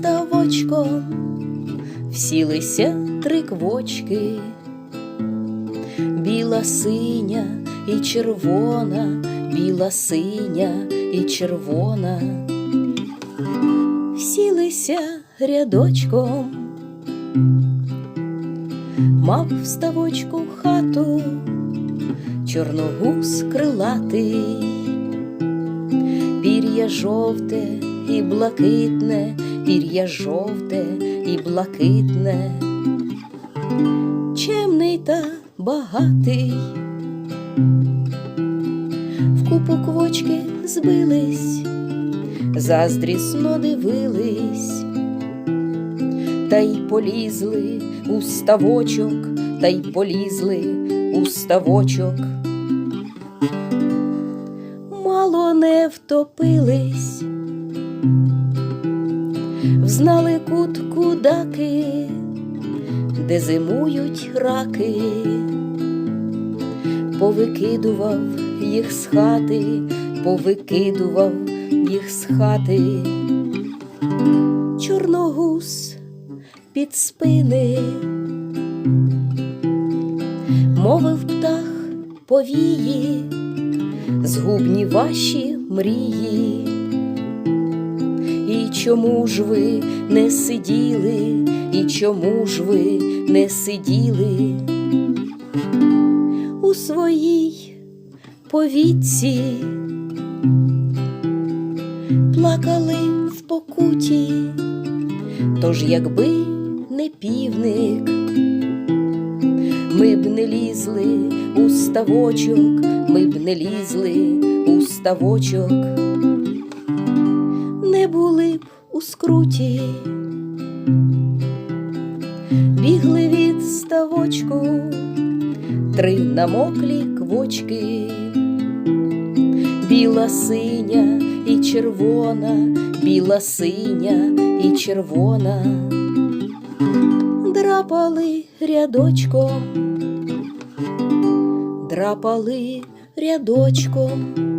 ставочком всілися три квочки, біла синя і червона, біла синя і червона, всілися рядочком, мав в ставочку хату, чорногуз крилатий, пір'я жовте і блакитне, пір'я жовте і блакитне, чемний та багатий. В купу квочки збились, заздрісно дивились, та й полізли у ставочок, та й полізли у ставочок. Мало не втопились, взнали кут кудаки, де зимують раки, повикидував їх з хати, повикидував їх з хати, чорногуз під спини, мовив птах повії, згубні ваші мрії. Чому ж ви не сиділи, і чому ж ви не сиділи? У своїй повітці, плакали в покуті, тож якби не півник, ми б не лізли у ставочок, ми б не лізли у ставочок не були б у скруті, бігли від ставочку три намоклі квочки, біла синя і червона, біла синя і червона, драпали рядочком, драпали рядочком.